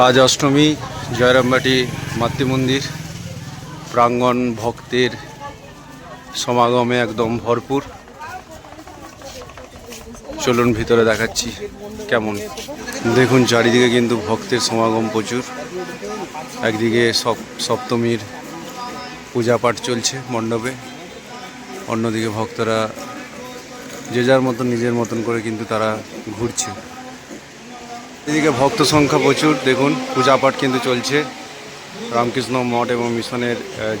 আজ অষ্টমী, জয়রামবাটি মাতৃমন্দির প্রাঙ্গণ ভক্তের সমাগমে একদম ভরপুর। চলুন ভিতরে দেখাচ্ছি কেমন। দেখুন, চারিদিকে কিন্তু ভক্তের সমাগম প্রচুর। একদিকে সপ, সপ্তমীর পূজা পাঠ চলছে মণ্ডপে। অন্যদিকে ভক্তরা যে যার মতন, নিজের মতন করে কিন্তু তারা ঘুরছে। এদিকে ভক্ত সংখ্যা প্রচুর দেখুন পূজা পাঠ কিন্তু চলছে। রামকৃষ্ণ মঠ এবং মিশনের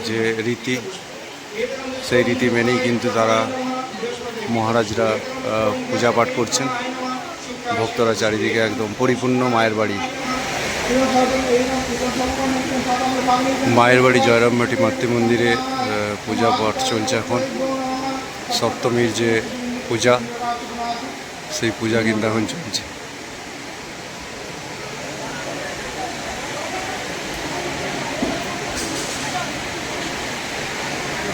যে রীতি সেই রীতি মেনেই কিন্তু তারা মহারাজরা আহ, পূজা পাঠ করছেন। ভক্তরা চারিদিকে একদম পরিপূর্ণ মায়ের বাড়ি। মায়ের বাড়ি জয়রামবাটি মাতৃমন্দিরে পূজা পাঠ চলছে এখন। সপ্তমীর যে পূজা সেই পূজা কিন্তু এখন চলছে।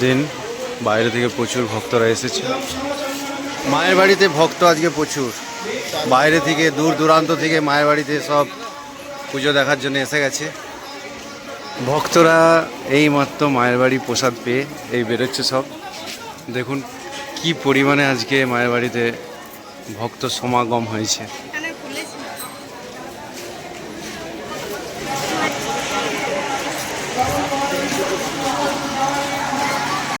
দিন বাইরে থেকে প্রচুর ভক্তরা এসেছে। মায়ের বাড়িতে ভক্ত আজকে প্রচুর। বাইরে থেকে, দূর দূরান্ত থেকে মায়ের বাড়িতে সব পুজো দেখার জন্য এসে গেছে। ভক্তরা এই মাত্র মায়ের বাড়ি প্রসাদ পেয়ে এই বেরোচ্ছে সব। দেখুন কি পরিমাণে আজকে মায়ের বাড়িতে ভক্ত সমাগম হয়েছে।